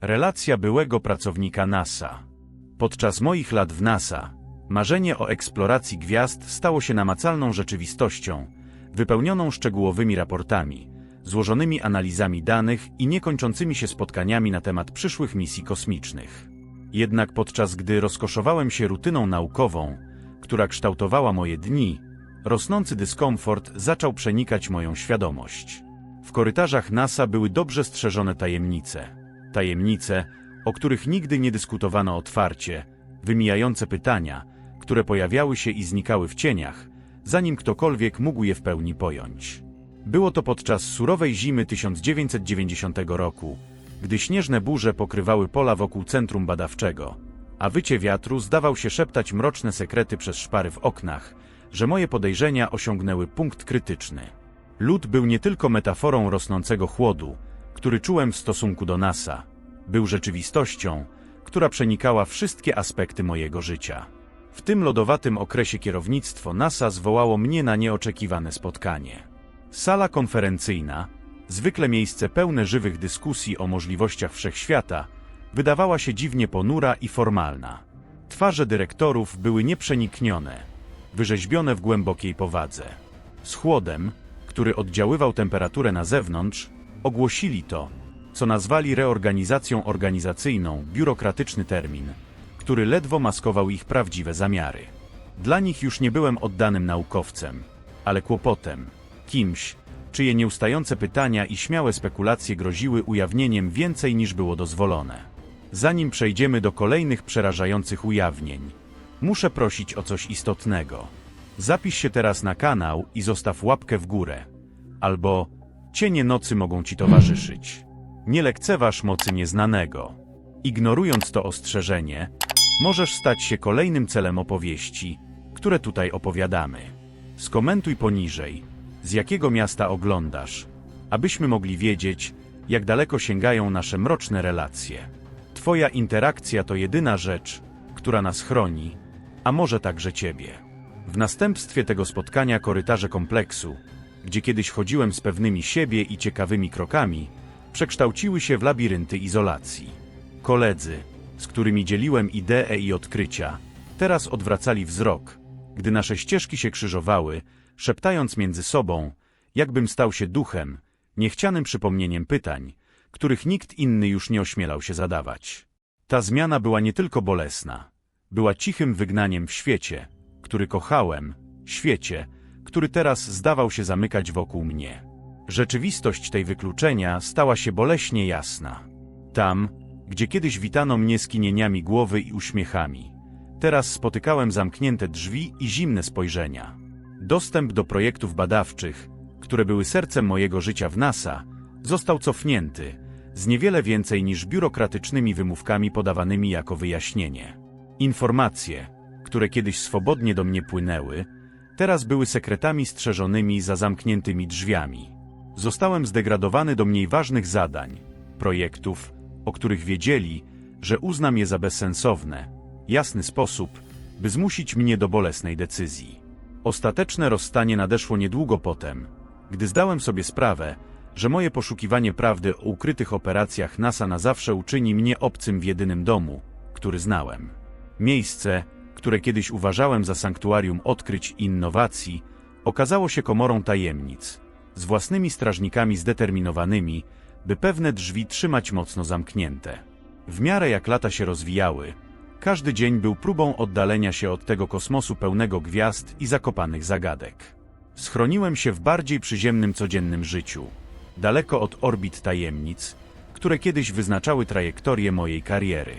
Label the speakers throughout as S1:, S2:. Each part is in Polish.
S1: Relacja byłego pracownika NASA. Podczas moich lat w NASA, marzenie o eksploracji gwiazd stało się namacalną rzeczywistością, wypełnioną szczegółowymi raportami, złożonymi analizami danych i niekończącymi się spotkaniami na temat przyszłych misji kosmicznych. Jednak podczas gdy rozkoszowałem się rutyną naukową, która kształtowała moje dni, rosnący dyskomfort zaczął przenikać moją świadomość. W korytarzach NASA były dobrze strzeżone tajemnice. Tajemnice, o których nigdy nie dyskutowano otwarcie, wymijające pytania, które pojawiały się i znikały w cieniach, zanim ktokolwiek mógł je w pełni pojąć. Było to podczas surowej zimy 1990 roku, gdy śnieżne burze pokrywały pola wokół centrum badawczego, a wycie wiatru zdawał się szeptać mroczne sekrety przez szpary w oknach, że moje podejrzenia osiągnęły punkt krytyczny. Lód był nie tylko metaforą rosnącego chłodu, który czułem w stosunku do NASA, był rzeczywistością, która przenikała wszystkie aspekty mojego życia. W tym lodowatym okresie kierownictwo NASA zwołało mnie na nieoczekiwane spotkanie. Sala konferencyjna, zwykle miejsce pełne żywych dyskusji o możliwościach wszechświata, wydawała się dziwnie ponura i formalna. Twarze dyrektorów były nieprzeniknione, wyrzeźbione w głębokiej powadze. Z chłodem, który oddziaływał temperaturę na zewnątrz, ogłosili to, co nazwali reorganizacją organizacyjną, biurokratyczny termin, który ledwo maskował ich prawdziwe zamiary. Dla nich już nie byłem oddanym naukowcem, ale kłopotem, kimś, czyje nieustające pytania i śmiałe spekulacje groziły ujawnieniem więcej niż było dozwolone. Zanim przejdziemy do kolejnych przerażających ujawnień, muszę prosić o coś istotnego. Zapisz się teraz na kanał i zostaw łapkę w górę. Albo cienie nocy mogą ci towarzyszyć. Nie lekceważ mocy nieznanego. Ignorując to ostrzeżenie, możesz stać się kolejnym celem opowieści, które tutaj opowiadamy. Skomentuj poniżej, z jakiego miasta oglądasz, abyśmy mogli wiedzieć, jak daleko sięgają nasze mroczne relacje. Twoja interakcja to jedyna rzecz, która nas chroni, a może także ciebie. W następstwie tego spotkania korytarze kompleksu, gdzie kiedyś chodziłem z pewnymi siebie i ciekawymi krokami, przekształciły się w labirynty izolacji. Koledzy, z którymi dzieliłem idee i odkrycia, teraz odwracali wzrok, gdy nasze ścieżki się krzyżowały, szeptając między sobą, jakbym stał się duchem, niechcianym przypomnieniem pytań, których nikt inny już nie ośmielał się zadawać. Ta zmiana była nie tylko bolesna, była cichym wygnaniem w świecie, który kochałem, świecie, który teraz zdawał się zamykać wokół mnie. Rzeczywistość tej wykluczenia stała się boleśnie jasna. Tam, gdzie kiedyś witano mnie skinieniami głowy i uśmiechami, teraz spotykałem zamknięte drzwi i zimne spojrzenia. Dostęp do projektów badawczych, które były sercem mojego życia w NASA, został cofnięty, z niewiele więcej niż biurokratycznymi wymówkami podawanymi jako wyjaśnienie. Informacje, które kiedyś swobodnie do mnie płynęły, teraz były sekretami strzeżonymi za zamkniętymi drzwiami. Zostałem zdegradowany do mniej ważnych zadań, projektów, o których wiedzieli, że uznam je za bezsensowne, jasny sposób, by zmusić mnie do bolesnej decyzji. Ostateczne rozstanie nadeszło niedługo potem, gdy zdałem sobie sprawę, że moje poszukiwanie prawdy o ukrytych operacjach NASA na zawsze uczyni mnie obcym w jedynym domu, który znałem. Miejsce, które kiedyś uważałem za sanktuarium odkryć i innowacji, okazało się komorą tajemnic, z własnymi strażnikami zdeterminowanymi, by pewne drzwi trzymać mocno zamknięte. W miarę jak lata się rozwijały, każdy dzień był próbą oddalenia się od tego kosmosu pełnego gwiazd i zakopanych zagadek. Schroniłem się w bardziej przyziemnym codziennym życiu, daleko od orbit tajemnic, które kiedyś wyznaczały trajektorię mojej kariery.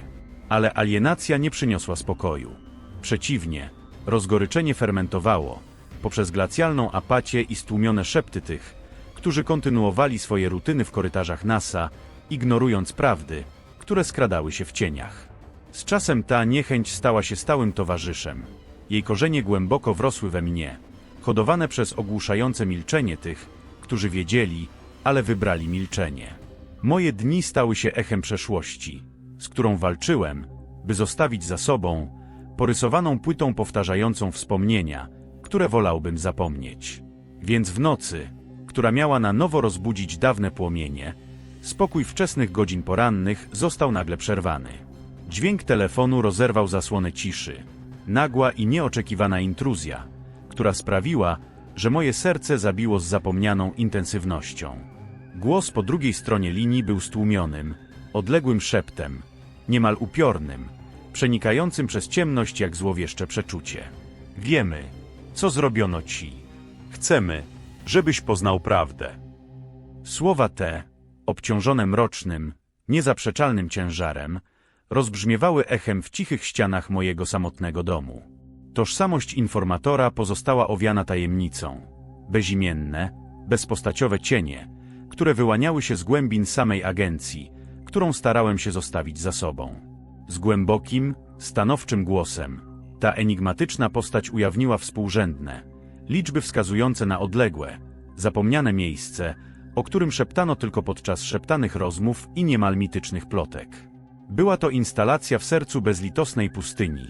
S1: Ale alienacja nie przyniosła spokoju. Przeciwnie, rozgoryczenie fermentowało poprzez glacjalną apatię i stłumione szepty tych, którzy kontynuowali swoje rutyny w korytarzach NASA, ignorując prawdy, które skradały się w cieniach. Z czasem ta niechęć stała się stałym towarzyszem. Jej korzenie głęboko wrosły we mnie, hodowane przez ogłuszające milczenie tych, którzy wiedzieli, ale wybrali milczenie. Moje dni stały się echem przeszłości, z którą walczyłem, by zostawić za sobą porysowaną płytą powtarzającą wspomnienia, które wolałbym zapomnieć. Więc w nocy, która miała na nowo rozbudzić dawne płomienie, Spokój wczesnych godzin porannych został nagle przerwany. Dźwięk telefonu rozerwał zasłonę ciszy. Nagła i nieoczekiwana intruzja, która sprawiła, że moje serce zabiło z zapomnianą intensywnością. Głos po drugiej stronie linii był stłumionym, odległym szeptem, niemal upiornym, przenikającym przez ciemność jak złowieszcze przeczucie. Wiemy, co zrobiono ci. Chcemy, żebyś poznał prawdę. Słowa te, obciążone mrocznym, niezaprzeczalnym ciężarem, rozbrzmiewały echem w cichych ścianach mojego samotnego domu. Tożsamość informatora pozostała owiana tajemnicą. Bezimienne, bezpostaciowe cienie, które wyłaniały się z głębin samej agencji, którą starałem się zostawić za sobą. Z głębokim, stanowczym głosem, ta enigmatyczna postać ujawniła współrzędne, liczby wskazujące na odległe, zapomniane miejsce, o którym szeptano tylko podczas szeptanych rozmów i niemal mitycznych plotek. Była to instalacja w sercu bezlitosnej pustyni,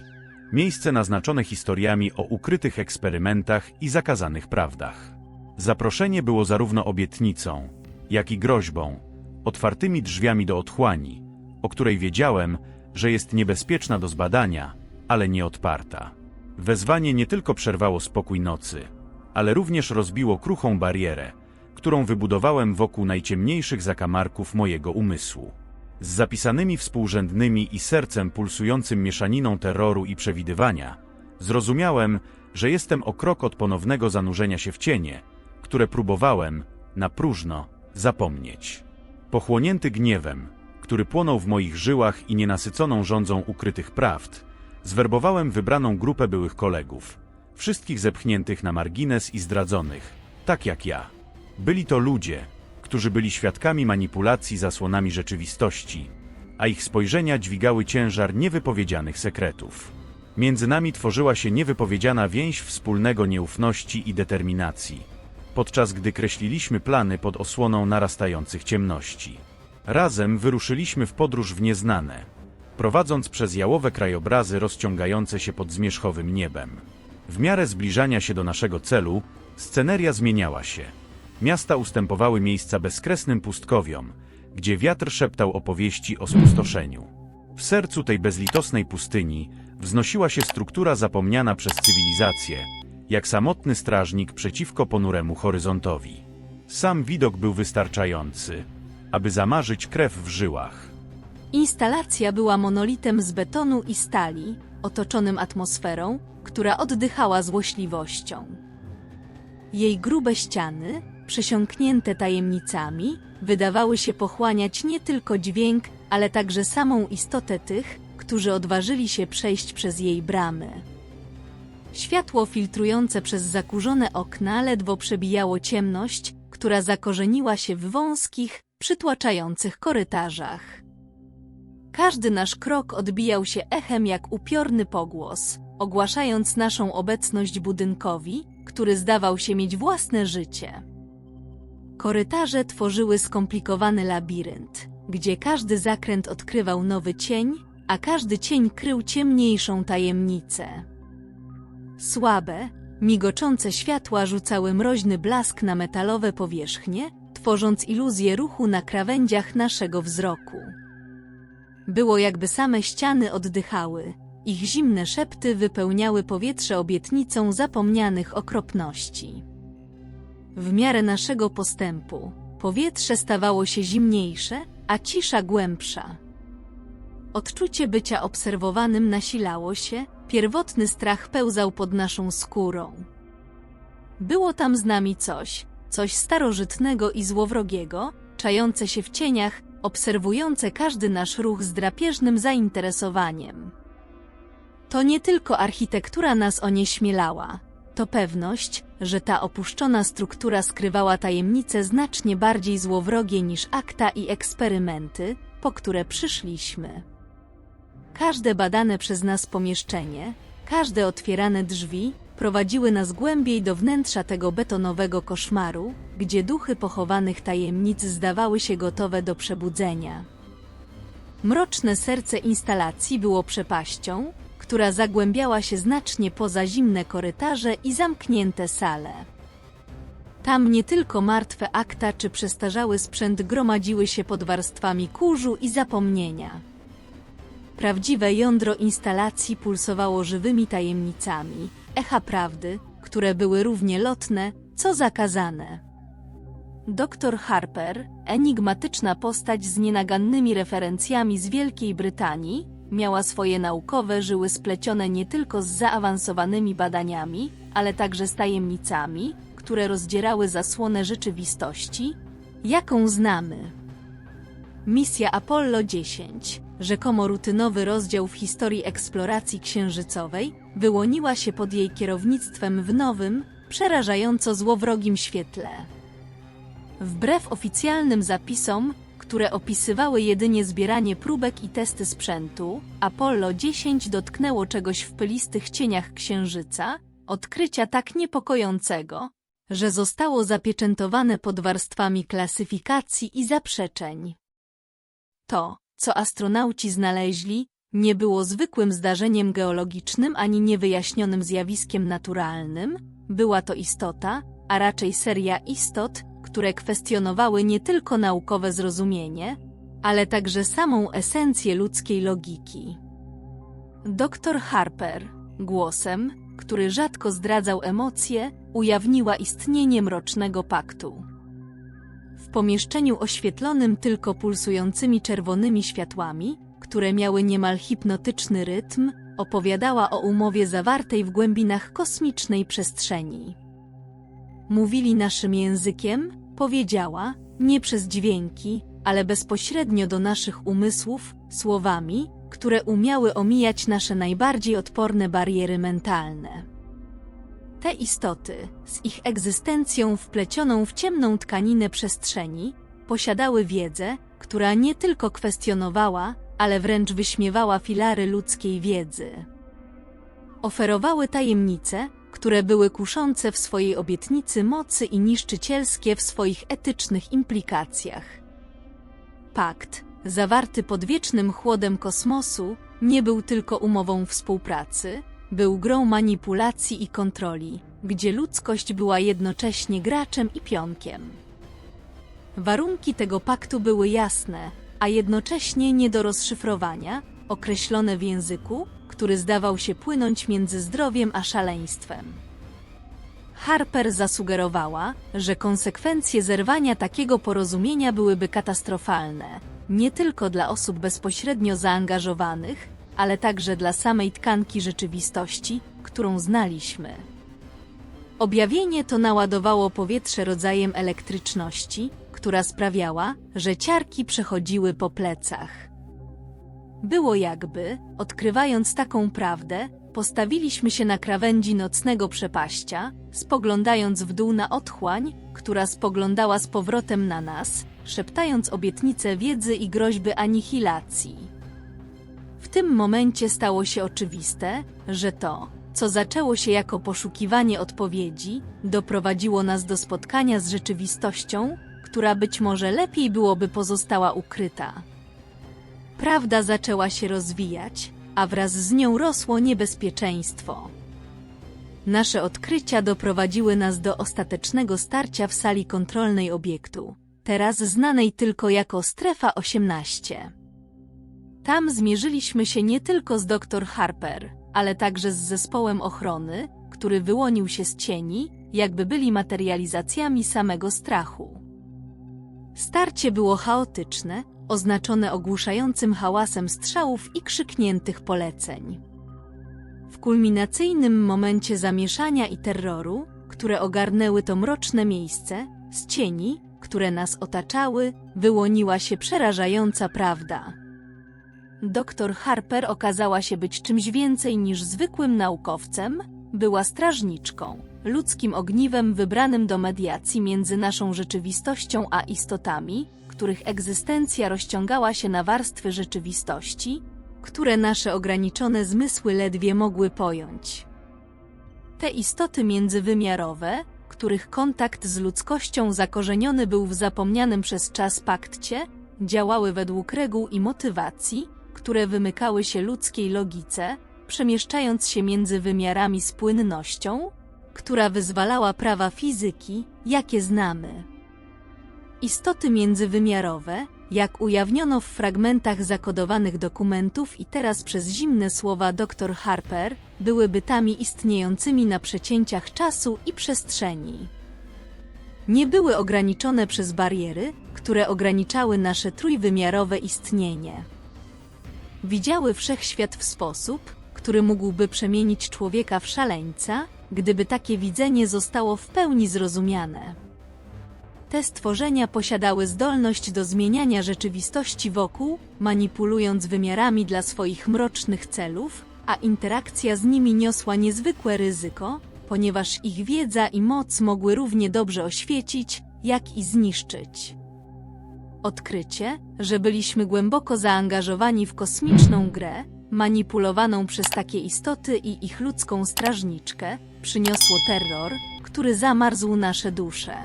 S1: miejsce naznaczone historiami o ukrytych eksperymentach i zakazanych prawdach. Zaproszenie było zarówno obietnicą, jak i groźbą, otwartymi drzwiami do otchłani, o której wiedziałem, że jest niebezpieczna do zbadania, ale nieodparta. Wezwanie nie tylko przerwało spokój nocy, ale również rozbiło kruchą barierę, którą wybudowałem wokół najciemniejszych zakamarków mojego umysłu. Z zapisanymi współrzędnymi i sercem pulsującym mieszaniną terroru i przewidywania, zrozumiałem, że jestem o krok od ponownego zanurzenia się w cienie, które próbowałem, na próżno, zapomnieć. Pochłonięty gniewem, który płonął w moich żyłach i nienasyconą rządzą ukrytych prawd, zwerbowałem wybraną grupę byłych kolegów, wszystkich zepchniętych na margines i zdradzonych, tak jak ja. Byli to ludzie, którzy byli świadkami manipulacji zasłonami rzeczywistości, a ich spojrzenia dźwigały ciężar niewypowiedzianych sekretów. Między nami tworzyła się niewypowiedziana więź wspólnego nieufności i determinacji, podczas gdy kreśliliśmy plany pod osłoną narastających ciemności. Razem wyruszyliśmy w podróż w nieznane, prowadząc przez jałowe krajobrazy rozciągające się pod zmierzchowym niebem. W miarę zbliżania się do naszego celu, sceneria zmieniała się. Miasta ustępowały miejsca bezkresnym pustkowiom, gdzie wiatr szeptał opowieści o spustoszeniu. W sercu tej bezlitosnej pustyni wznosiła się struktura zapomniana przez cywilizację, jak samotny strażnik przeciwko ponuremu horyzontowi. Sam widok był wystarczający, aby zamarzyć krew w żyłach.
S2: Instalacja była monolitem z betonu i stali, otoczonym atmosferą, która oddychała złośliwością. Jej grube ściany, przesiąknięte tajemnicami, wydawały się pochłaniać nie tylko dźwięk, ale także samą istotę tych, którzy odważyli się przejść przez jej bramy. Światło filtrujące przez zakurzone okna ledwo przebijało ciemność, która zakorzeniła się w wąskich, przytłaczających korytarzach. Każdy nasz krok odbijał się echem jak upiorny pogłos, ogłaszając naszą obecność budynkowi, który zdawał się mieć własne życie. Korytarze tworzyły skomplikowany labirynt, gdzie każdy zakręt odkrywał nowy cień, a każdy cień krył ciemniejszą tajemnicę. Słabe, migoczące światła rzucały mroźny blask na metalowe powierzchnie, tworząc iluzję ruchu na krawędziach naszego wzroku. Było jakby same ściany oddychały, ich zimne szepty wypełniały powietrze obietnicą zapomnianych okropności. W miarę naszego postępu, powietrze stawało się zimniejsze, a cisza głębsza. Odczucie bycia obserwowanym nasilało się, pierwotny strach pełzał pod naszą skórą. Było tam z nami coś, coś starożytnego i złowrogiego, czające się w cieniach, obserwujące każdy nasz ruch z drapieżnym zainteresowaniem. To nie tylko architektura nas onieśmielała, to pewność, że ta opuszczona struktura skrywała tajemnice znacznie bardziej złowrogie niż akta i eksperymenty, po które przyszliśmy. Każde badane przez nas pomieszczenie, każde otwierane drzwi prowadziły nas głębiej do wnętrza tego betonowego koszmaru, gdzie duchy pochowanych tajemnic zdawały się gotowe do przebudzenia. Mroczne serce instalacji było przepaścią, która zagłębiała się znacznie poza zimne korytarze i zamknięte sale. Tam nie tylko martwe akta czy przestarzały sprzęt gromadziły się pod warstwami kurzu i zapomnienia. Prawdziwe jądro instalacji pulsowało żywymi tajemnicami, echa prawdy, które były równie lotne, co zakazane. Doktor Harper, enigmatyczna postać z nienagannymi referencjami z Wielkiej Brytanii, miała swoje naukowe żyły splecione nie tylko z zaawansowanymi badaniami, ale także z tajemnicami, które rozdzierały zasłonę rzeczywistości, jaką znamy. Misja Apollo 10, rzekomo rutynowy rozdział w historii eksploracji księżycowej, wyłoniła się pod jej kierownictwem w nowym, przerażająco złowrogim świetle. Wbrew oficjalnym zapisom, które opisywały jedynie zbieranie próbek i testy sprzętu, Apollo 10 dotknęło czegoś w pylistych cieniach Księżyca, odkrycia tak niepokojącego, że zostało zapieczętowane pod warstwami klasyfikacji i zaprzeczeń. To, co astronauci znaleźli, nie było zwykłym zdarzeniem geologicznym ani niewyjaśnionym zjawiskiem naturalnym, była to istota, a raczej seria istot, które kwestionowały nie tylko naukowe zrozumienie, ale także samą esencję ludzkiej logiki. Doktor Harper, głosem, który rzadko zdradzał emocje, ujawniła istnienie mrocznego paktu. W pomieszczeniu oświetlonym tylko pulsującymi czerwonymi światłami, które miały niemal hipnotyczny rytm, opowiadała o umowie zawartej w głębinach kosmicznej przestrzeni. Mówili naszym językiem, powiedziała, nie przez dźwięki, ale bezpośrednio do naszych umysłów, słowami, które umiały omijać nasze najbardziej odporne bariery mentalne. Te istoty, z ich egzystencją wplecioną w ciemną tkaninę przestrzeni, posiadały wiedzę, która nie tylko kwestionowała, ale wręcz wyśmiewała filary ludzkiej wiedzy. Oferowały tajemnice, które były kuszące w swojej obietnicy mocy i niszczycielskie w swoich etycznych implikacjach. Pakt, zawarty pod wiecznym chłodem kosmosu, nie był tylko umową współpracy, był grą manipulacji i kontroli, gdzie ludzkość była jednocześnie graczem i pionkiem. Warunki tego paktu były jasne, a jednocześnie nie do rozszyfrowania, określone w języku, który zdawał się płynąć między zdrowiem a szaleństwem. Harper zasugerowała, że konsekwencje zerwania takiego porozumienia byłyby katastrofalne, nie tylko dla osób bezpośrednio zaangażowanych, ale także dla samej tkanki rzeczywistości, którą znaliśmy. Objawienie to naładowało powietrze rodzajem elektryczności, która sprawiała, że ciarki przechodziły po plecach. Było jakby, odkrywając taką prawdę, postawiliśmy się na krawędzi nocnego przepaścia, spoglądając w dół na otchłań, która spoglądała z powrotem na nas, szeptając obietnice wiedzy i groźby anihilacji. W tym momencie stało się oczywiste, że to, co zaczęło się jako poszukiwanie odpowiedzi, doprowadziło nas do spotkania z rzeczywistością, która być może lepiej byłoby pozostała ukryta. Prawda zaczęła się rozwijać, a wraz z nią rosło niebezpieczeństwo. Nasze odkrycia doprowadziły nas do ostatecznego starcia w sali kontrolnej obiektu, teraz znanej tylko jako Strefa 18. Tam zmierzyliśmy się nie tylko z dr Harper, ale także z zespołem ochrony, który wyłonił się z cieni, jakby byli materializacjami samego strachu. Starcie było chaotyczne, oznaczone ogłuszającym hałasem strzałów i krzykniętych poleceń. W kulminacyjnym momencie zamieszania i terroru, które ogarnęły to mroczne miejsce, z cieni, które nas otaczały, wyłoniła się przerażająca prawda. Doktor Harper okazała się być czymś więcej niż zwykłym naukowcem, była strażniczką, ludzkim ogniwem wybranym do mediacji między naszą rzeczywistością a istotami, których egzystencja rozciągała się na warstwy rzeczywistości, które nasze ograniczone zmysły ledwie mogły pojąć. Te istoty międzywymiarowe, których kontakt z ludzkością zakorzeniony był w zapomnianym przez czas pakcie, działały według reguł i motywacji, które wymykały się ludzkiej logice, przemieszczając się między wymiarami z płynnością, która wyzwalała prawa fizyki, jakie znamy. Istoty międzywymiarowe, jak ujawniono w fragmentach zakodowanych dokumentów i teraz przez zimne słowa dr Harper, były bytami istniejącymi na przecięciach czasu i przestrzeni. Nie były ograniczone przez bariery, które ograniczały nasze trójwymiarowe istnienie. Widziały wszechświat w sposób, który mógłby przemienić człowieka w szaleńca, gdyby takie widzenie zostało w pełni zrozumiane. Te stworzenia posiadały zdolność do zmieniania rzeczywistości wokół, manipulując wymiarami dla swoich mrocznych celów, a interakcja z nimi niosła niezwykłe ryzyko, ponieważ ich wiedza i moc mogły równie dobrze oświecić, jak i zniszczyć. Odkrycie, że byliśmy głęboko zaangażowani w kosmiczną grę, manipulowaną przez takie istoty i ich ludzką strażniczkę, przyniosło terror, który zamarzł nasze dusze.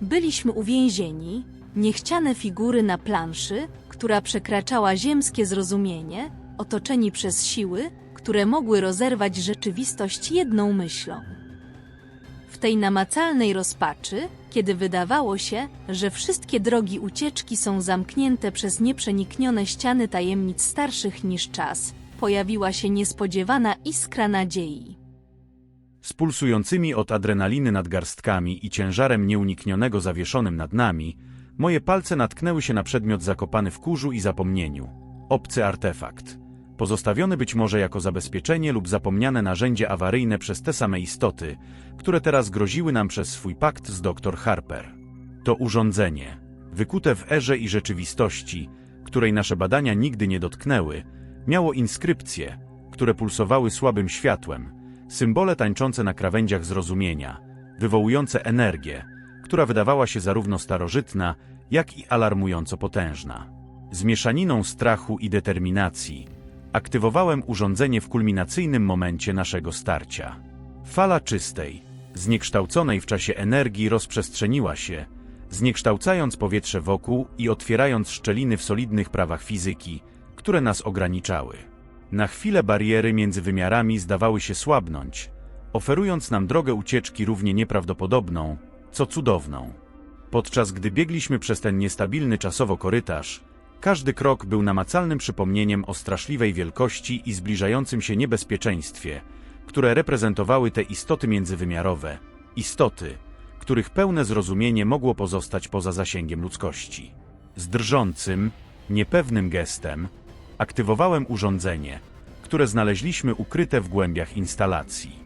S2: Byliśmy uwięzieni, niechciane figury na planszy, która przekraczała ziemskie zrozumienie, otoczeni przez siły, które mogły rozerwać rzeczywistość jedną myślą. W tej namacalnej rozpaczy, kiedy wydawało się, że wszystkie drogi ucieczki są zamknięte przez nieprzeniknione ściany tajemnic starszych niż czas, pojawiła się niespodziewana iskra nadziei.
S1: Z pulsującymi od adrenaliny nadgarstkami i ciężarem nieuniknionego zawieszonym nad nami, moje palce natknęły się na przedmiot zakopany w kurzu i zapomnieniu. Obcy artefakt. Pozostawiony być może jako zabezpieczenie lub zapomniane narzędzie awaryjne przez te same istoty, które teraz groziły nam przez swój pakt z dr Harper. To urządzenie, wykute w erze i rzeczywistości, której nasze badania nigdy nie dotknęły, miało inskrypcje, które pulsowały słabym światłem, symbole tańczące na krawędziach zrozumienia, wywołujące energię, która wydawała się zarówno starożytna, jak i alarmująco potężna. Z mieszaniną strachu i determinacji aktywowałem urządzenie w kulminacyjnym momencie naszego starcia. Fala czystej, zniekształconej w czasie energii rozprzestrzeniła się, zniekształcając powietrze wokół i otwierając szczeliny w solidnych prawach fizyki, które nas ograniczały. Na chwilę bariery między wymiarami zdawały się słabnąć, oferując nam drogę ucieczki równie nieprawdopodobną, co cudowną. Podczas gdy biegliśmy przez ten niestabilny czasowo korytarz, każdy krok był namacalnym przypomnieniem o straszliwej wielkości i zbliżającym się niebezpieczeństwie, które reprezentowały te istoty międzywymiarowe, istoty, których pełne zrozumienie mogło pozostać poza zasięgiem ludzkości. Z drżącym, niepewnym gestem aktywowałem urządzenie, które znaleźliśmy ukryte w głębiach instalacji.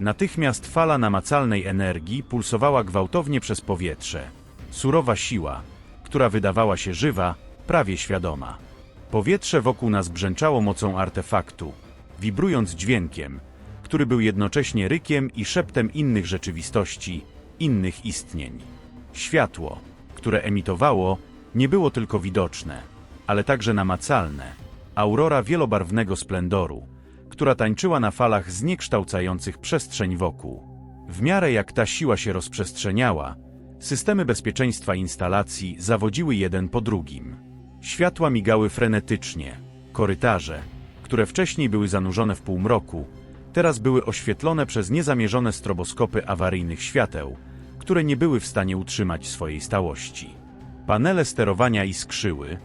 S1: Natychmiast fala namacalnej energii pulsowała gwałtownie przez powietrze. Surowa siła, która wydawała się żywa, prawie świadoma. Powietrze wokół nas brzęczało mocą artefaktu, wibrując dźwiękiem, który był jednocześnie rykiem i szeptem innych rzeczywistości, innych istnień. Światło, które emitowało, nie było tylko widoczne, ale także namacalne. Aurora wielobarwnego splendoru, która tańczyła na falach zniekształcających przestrzeń wokół. W miarę jak ta siła się rozprzestrzeniała, systemy bezpieczeństwa instalacji zawodziły jeden po drugim. Światła migały frenetycznie. Korytarze, które wcześniej były zanurzone w półmroku, teraz były oświetlone przez niezamierzone stroboskopy awaryjnych świateł, które nie były w stanie utrzymać swojej stałości. Panele sterowania iskrzyły,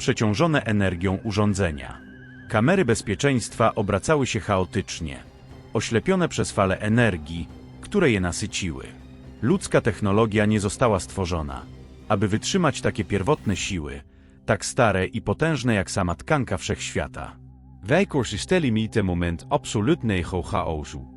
S1: przeciążone energią urządzenia. Kamery bezpieczeństwa obracały się chaotycznie, oślepione przez fale energii, które je nasyciły. Ludzka technologia nie została stworzona, aby wytrzymać takie pierwotne siły, tak stare i potężne jak sama tkanka wszechświata.
S3: Wij ten moment absolutnego chaosu.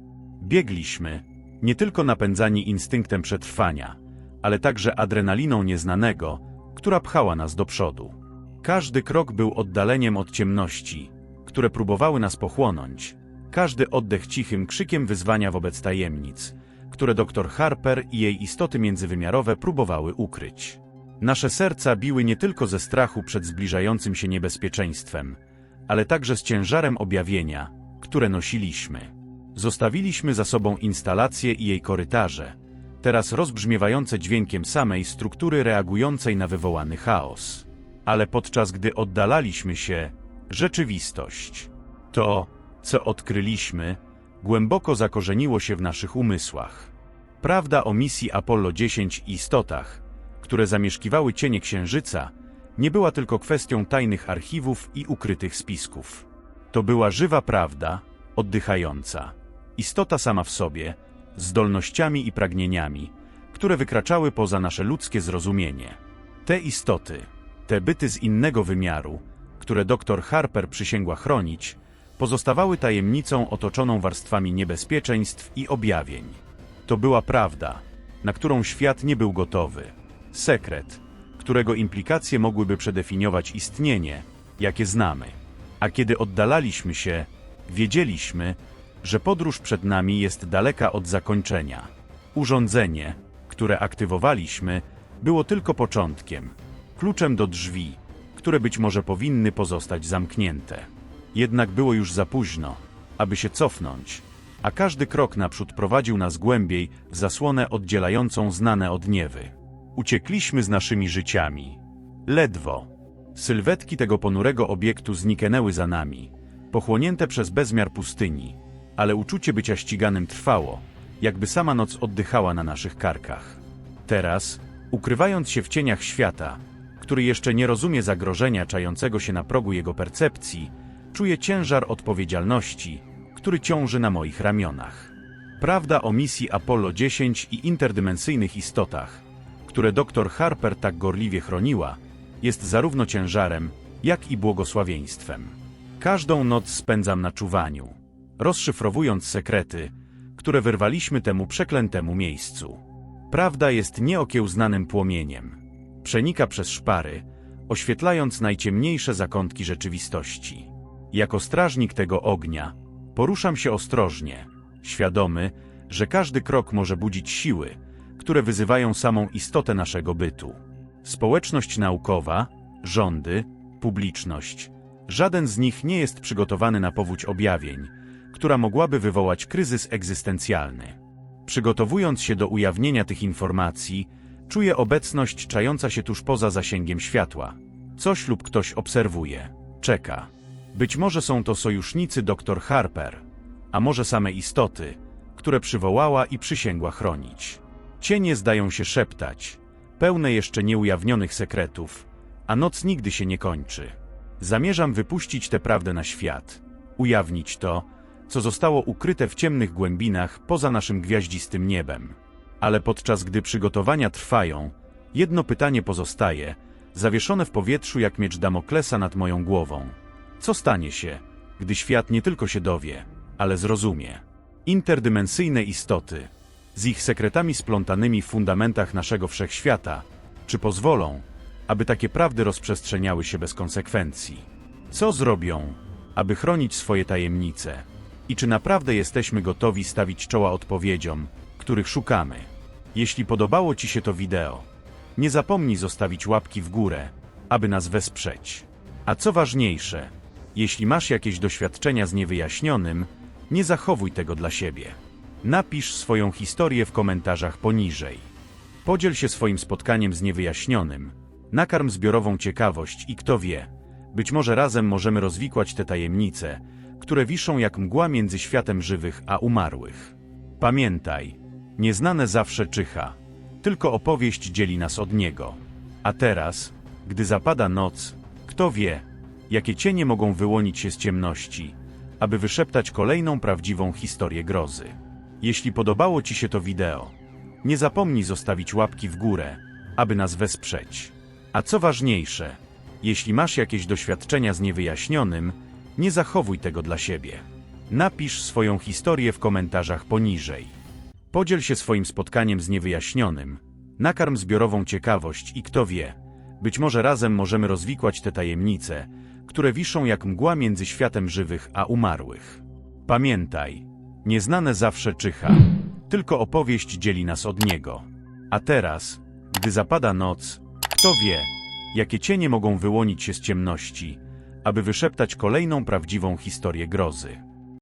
S1: Biegliśmy, nie tylko napędzani instynktem przetrwania, ale także adrenaliną nieznanego, która pchała nas do przodu. Każdy krok był oddaleniem od ciemności, które próbowały nas pochłonąć. Każdy oddech cichym krzykiem wyzwania wobec tajemnic, które dr Harper i jej istoty międzywymiarowe próbowały ukryć. Nasze serca biły nie tylko ze strachu przed zbliżającym się niebezpieczeństwem, ale także z ciężarem objawienia, które nosiliśmy. Zostawiliśmy za sobą instalację i jej korytarze, teraz rozbrzmiewające dźwiękiem samej struktury reagującej na wywołany chaos. Ale podczas gdy oddalaliśmy się, rzeczywistość, to, co odkryliśmy, głęboko zakorzeniło się w naszych umysłach. Prawda o misji Apollo 10 i istotach, które zamieszkiwały cienie Księżyca, nie była tylko kwestią tajnych archiwów i ukrytych spisków. To była żywa prawda, oddychająca. Istota sama w sobie, zdolnościami i pragnieniami, które wykraczały poza nasze ludzkie zrozumienie. Te istoty, te byty z innego wymiaru, które dr Harper przysięgła chronić, pozostawały tajemnicą otoczoną warstwami niebezpieczeństw i objawień. To była prawda, na którą świat nie był gotowy. Sekret, którego implikacje mogłyby przedefiniować istnienie, jakie znamy. A kiedy oddalaliśmy się, wiedzieliśmy, że podróż przed nami jest daleka od zakończenia. Urządzenie, które aktywowaliśmy, było tylko początkiem, kluczem do drzwi, które być może powinny pozostać zamknięte. Jednak było już za późno, aby się cofnąć, a każdy krok naprzód prowadził nas głębiej w zasłonę oddzielającą znane od niewy. Uciekliśmy z naszymi życiami. Ledwo. Sylwetki tego ponurego obiektu zniknęły za nami, pochłonięte przez bezmiar pustyni, ale uczucie bycia ściganym trwało, jakby sama noc oddychała na naszych karkach. Teraz, ukrywając się w cieniach świata, który jeszcze nie rozumie zagrożenia czającego się na progu jego percepcji, czuję ciężar odpowiedzialności, który ciąży na moich ramionach. Prawda o misji Apollo 10 i interdymensyjnych istotach, które dr Harper tak gorliwie chroniła, jest zarówno ciężarem, jak i błogosławieństwem. Każdą noc spędzam na czuwaniu, rozszyfrowując sekrety, które wyrwaliśmy temu przeklętemu miejscu. Prawda jest nieokiełznanym płomieniem. Przenika przez szpary, oświetlając najciemniejsze zakątki rzeczywistości. Jako strażnik tego ognia, poruszam się ostrożnie, świadomy, że każdy krok może budzić siły, które wyzywają samą istotę naszego bytu. Społeczność naukowa, rządy, publiczność. Żaden z nich nie jest przygotowany na powódź objawień, która mogłaby wywołać kryzys egzystencjalny. Przygotowując się do ujawnienia tych informacji, czuję obecność czająca się tuż poza zasięgiem światła. Coś lub ktoś obserwuje, czeka. Być może są to sojusznicy dr Harper, a może same istoty, które przywołała i przysięgła chronić. Cienie zdają się szeptać, pełne jeszcze nieujawnionych sekretów, a noc nigdy się nie kończy. Zamierzam wypuścić tę prawdę na świat, ujawnić to, co zostało ukryte w ciemnych głębinach poza naszym gwiaździstym niebem. Ale podczas gdy przygotowania trwają, jedno pytanie pozostaje, zawieszone w powietrzu jak miecz Damoklesa nad moją głową. Co stanie się, gdy świat nie tylko się dowie, ale zrozumie? Interdymensyjne istoty, z ich sekretami splątanymi w fundamentach naszego wszechświata, czy pozwolą, aby takie prawdy rozprzestrzeniały się bez konsekwencji? Co zrobią, aby chronić swoje tajemnice? I czy naprawdę jesteśmy gotowi stawić czoła odpowiedziom, których szukamy? Jeśli podobało Ci się to wideo, nie zapomnij zostawić łapki w górę, aby nas wesprzeć. A co ważniejsze, jeśli masz jakieś doświadczenia z niewyjaśnionym, nie zachowuj tego dla siebie. Napisz swoją historię w komentarzach poniżej. Podziel się swoim spotkaniem z niewyjaśnionym, nakarm zbiorową ciekawość i kto wie, być może razem możemy rozwikłać te tajemnice, które wiszą jak mgła między światem żywych a umarłych. Pamiętaj, nieznane zawsze czyha, tylko opowieść dzieli nas od niego. A teraz, gdy zapada noc, kto wie, jakie cienie mogą wyłonić się z ciemności, aby wyszeptać kolejną prawdziwą historię grozy. Jeśli podobało Ci się to wideo, nie zapomnij zostawić łapki w górę, aby nas wesprzeć. A co ważniejsze, jeśli masz jakieś doświadczenia z niewyjaśnionym, nie zachowuj tego dla siebie. Napisz swoją historię w komentarzach poniżej. Podziel się swoim spotkaniem z niewyjaśnionym, nakarm zbiorową ciekawość i kto wie, być może razem możemy rozwikłać te tajemnice, które wiszą jak mgła między światem żywych a umarłych. Pamiętaj, nieznane zawsze czyha, tylko opowieść dzieli nas od niego. A teraz, gdy zapada noc, kto wie, jakie cienie mogą wyłonić się z ciemności, aby wyszeptać kolejną prawdziwą historię grozy.